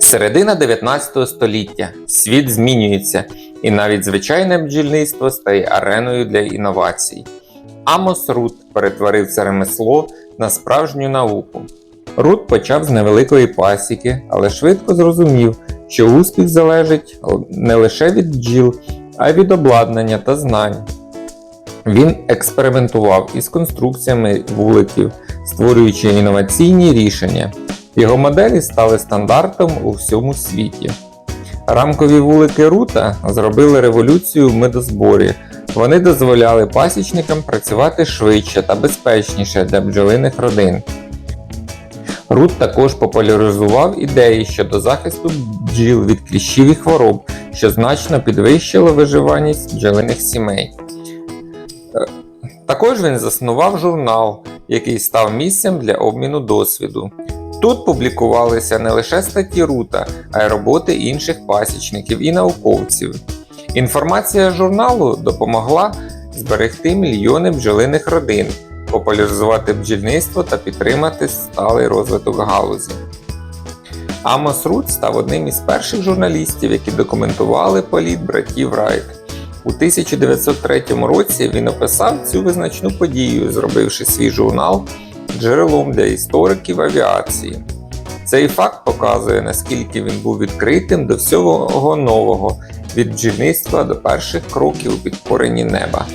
Середина 19 століття. Світ змінюється, і навіть звичайне бджільництво стає ареною для інновацій. Амос Рут перетворив це ремесло на справжню науку. Рут почав з невеликої пасіки, але швидко зрозумів, що успіх залежить не лише від бджіл, а й від обладнання та знань. Він експериментував із конструкціями вуликів, створюючи інноваційні рішення. Його моделі стали стандартом у всьому світі. Рамкові вулики Рута зробили революцію в медозборі. Вони дозволяли пасічникам працювати швидше та безпечніше для бджолиних родин. Рут також популяризував ідеї щодо захисту бджіл від кліщів і хвороб, що значно підвищило виживаність бджолиних сімей. Е, Також він заснував журнал, який став місцем для обміну досвіду. Тут публікувалися не лише статті Рута, а й роботи інших пасічників і науковців. Інформація журналу допомогла зберегти мільйони бджолиних родин, популяризувати бджільництво та підтримати сталий розвиток галузі. Амос Рут став одним із перших журналістів, які документували політ братів Райт. У 1903 році він описав цю визначну подію, зробивши свій журнал джерелом для істориків авіації. Цей факт показує, наскільки він був відкритим до всього нового від бджільництва до перших кроків у підкоренні неба.